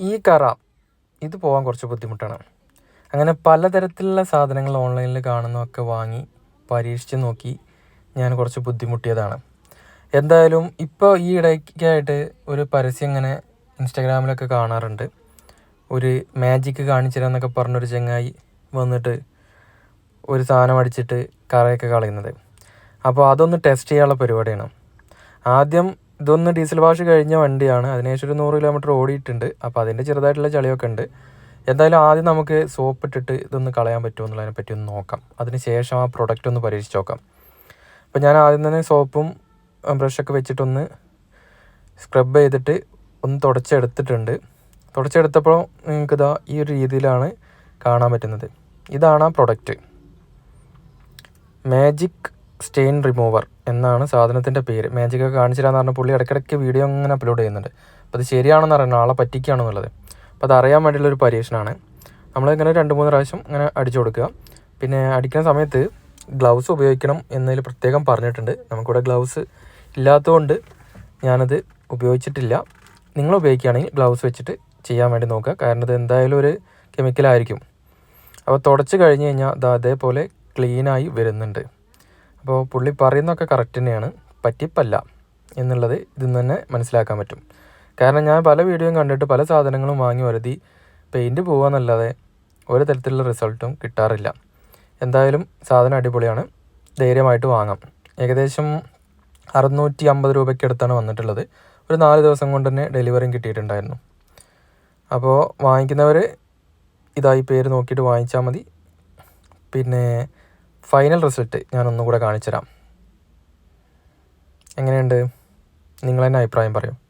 ഈ കറ ഇത് പോകാൻ കുറച്ച് ബുദ്ധിമുട്ടാണ്. അങ്ങനെ പലതരത്തിലുള്ള സാധനങ്ങൾ ഓൺലൈനിൽ കാണുന്നതൊക്കെ വാങ്ങി പരീക്ഷിച്ച് നോക്കി ഞാൻ കുറച്ച് ബുദ്ധിമുട്ടിയതാണ്. എന്തായാലും ഇപ്പോൾ ഈ ഇടയ്ക്കായിട്ട് ഒരു പരസ്യം ഇങ്ങനെ ഇൻസ്റ്റാഗ്രാമിലൊക്കെ കാണാറുണ്ട്. ഒരു മാജിക്ക് കാണിച്ചു തരാമെന്നൊക്കെ പറഞ്ഞൊരു ചങ്ങായി വന്നിട്ട് ഒരു സാധനം അടിച്ചിട്ട് കറയൊക്കെ കളയുന്നത്. അപ്പോൾ അതൊന്ന് ടെസ്റ്റ് ചെയ്യാനുള്ള പരിപാടിയാണ്. ആദ്യം ഇതൊന്ന് ഡീസൽ വാഷ് കഴിഞ്ഞ വണ്ടിയാണ്. അതിനുശേഷം ഒരു നൂറ് കിലോമീറ്റർ ഓടിയിട്ടുണ്ട്. അപ്പോൾ അതിന്റെ ചെറുതായിട്ടുള്ള ചളിയൊക്കെ ഉണ്ട്. എന്തായാലും ആദ്യം നമുക്ക് സോപ്പ് ഇട്ടിട്ട് ഇതൊന്ന് കളയാൻ പറ്റുമോ എന്നുള്ളതിനെ പറ്റി ഒന്ന് നോക്കാം. അതിന് ശേഷം ആ പ്രൊഡക്റ്റ് ഒന്ന് പരീക്ഷിച്ച് നോക്കാം. അപ്പോൾ ഞാൻ ആദ്യം തന്നെ സോപ്പും ബ്രഷൊക്കെ വെച്ചിട്ടൊന്ന് സ്ക്രബ് ചെയ്തിട്ട് ഒന്ന് തുടച്ചെടുത്തിട്ടുണ്ട്. തുടച്ചെടുത്തപ്പോൾ നിങ്ങൾക്ക് ഇതാ ഈ ഒരു രീതിയിലാണ് കാണാൻ പറ്റുന്നത്. ഇതാണ് ആ പ്രൊഡക്റ്റ് മാജിക് സ്റ്റെയിൻ റിമൂവർ എന്നാണ് സാധനത്തിന്റെ പേര്. മാജിക് ഒക്കെ കാണിച്ചു തരാമെന്ന് പറഞ്ഞ പുള്ളി ഇടയ്ക്കിടയ്ക്ക് വീഡിയോ ഇങ്ങനെ അപ്ലോഡ് ചെയ്യുന്നുണ്ട്. അപ്പോൾ അത് ശരിയാണെന്ന് അറിയണം. ആളെ പറ്റിക്കുകയാണെന്നുള്ളത് അപ്പോൾ അത് അറിയാൻ വേണ്ടിയുള്ളൊരു പരീക്ഷണമാണ്. നമ്മളിങ്ങനെ രണ്ട് മൂന്ന് പ്രാവശ്യം ഇങ്ങനെ അടിച്ചു കൊടുക്കുക. പിന്നെ അടിക്കുന്ന സമയത്ത് ഗ്ലൗസ് ഉപയോഗിക്കണം എന്നതിൽ പ്രത്യേകം പറഞ്ഞിട്ടുണ്ട്. നമുക്കിവിടെ ഗ്ലൗസ് ഇല്ലാത്തതുകൊണ്ട് ഞാനത് ഉപയോഗിച്ചിട്ടില്ല. നിങ്ങൾ ഉപയോഗിക്കുകയാണെങ്കിൽ ഗ്ലൗസ് വെച്ചിട്ട് ചെയ്യാൻ വേണ്ടി നോക്കുക. കാരണം ഇത് എന്തായാലും ഒരു കെമിക്കലായിരിക്കും അപ്പോൾ തുടച്ച് കഴിഞ്ഞ് കഴിഞ്ഞാൽ അത് അതേപോലെ ക്ലീനായി വരുന്നുണ്ട്. അപ്പോൾ പുള്ളി പറയുന്നതൊക്കെ കറക്റ്റ് തന്നെയാണ്. പറ്റിപ്പല്ല എന്നുള്ളത് ഇതിൽ നിന്ന് തന്നെ മനസ്സിലാക്കാൻ പറ്റും. കാരണം ഞാൻ പല വീഡിയോയും കണ്ടിട്ട് പല സാധനങ്ങളും വാങ്ങി വരുതി പെയിന്റ് പോകാന്നല്ലാതെ ഒരു തരത്തിലുള്ള റിസൾട്ടും കിട്ടാറില്ല. എന്തായാലും സാധനം അടിപൊളിയാണ്. ധൈര്യമായിട്ട് വാങ്ങാം. ഏകദേശം അറുന്നൂറ്റി അമ്പത് രൂപയ്ക്ക് അടുത്താണ് വന്നിട്ടുള്ളത്. ഒരു നാല് ദിവസം കൊണ്ട് തന്നെ ഡെലിവറിയും കിട്ടിയിട്ടുണ്ടായിരുന്നു. അപ്പോൾ വാങ്ങിക്കുന്നവർ ഇതായി പേര് നോക്കിയിട്ട് വാങ്ങിച്ചാൽ മതി. പിന്നെ ഫൈനൽ റിസൾട്ട് ഞാൻ ഒന്നുകൂടെ കാണിച്ചു തരാം എങ്ങനെയുണ്ട്? നിങ്ങൾ തന്നെ അഭിപ്രായം പറയും.